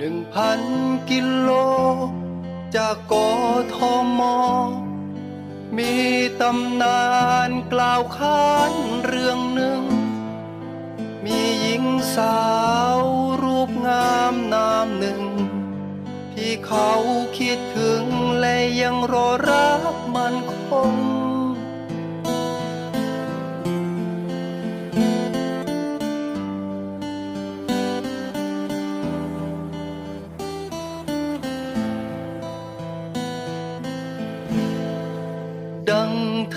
หนึ่งพันกิโล จากกทม มีตำนานกล่าวขานเรื่องหนึ่ง มีหญิงสาวรูปงามนามหนึ่ง ที่เขาคิดถึงและยังรอรักมันคง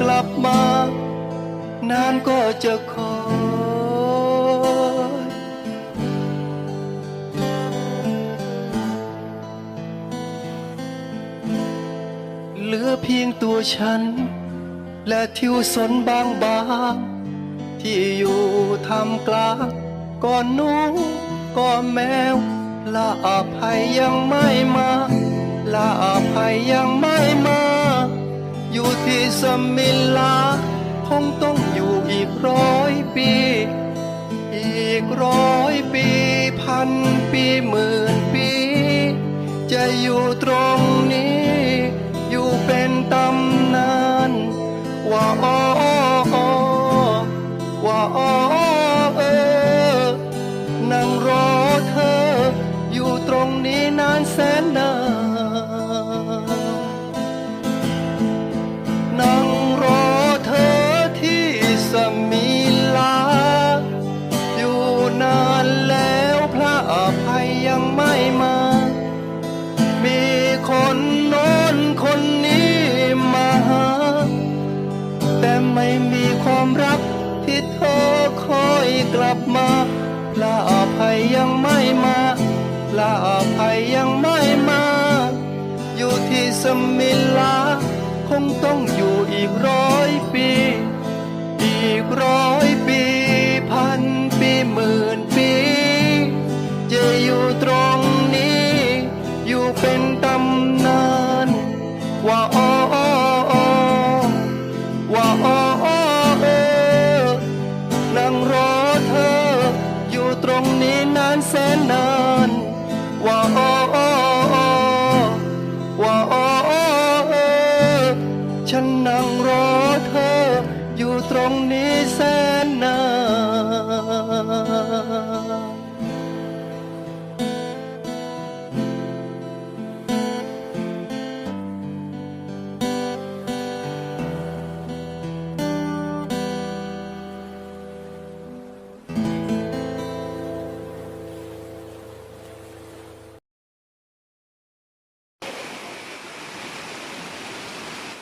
กลับมา นานก็จะคอยเหลือเพียงตัวฉัน และทิวสนบางบางๆที่อยู่ทำกลางก่อนนูก่อนแมวละอภัยยังไม่มาละอภัยยังไม่มา อยู่ที่สมิลา คงต้องอยู่อีกร้อยปี อีกร้อยปีพันปีหมื่นปี จะอยู่ตรงนี้ อยู่เป็นตำนาน ว่าอ้อว่าอ้อเออนั่งรอเธอ อยู่ตรงนี้นานแสนนาน สมิลา อยู่นานแล้วพระอภัยยังไม่มา มีคนโน้นคนนี้มาหา แต่ไม่มีความรักที่เธอคอยกลับมาพระอภัยยังไม่มาพระอภัยยังไม่มา อยู่ที่สมิลา คงต้องอยู่อีกร้อยปี บร้อยปีพันปีหมื่นปี จะอยู่ตรงนี้ อยู่เป็นตำนาน ว่าอ้อว่าออเออนั่งรอเธอ อยู่ตรงนี้นานแสนนาน ว่าออว่าออเออฉันนั่งรอ รงนี้แสนนา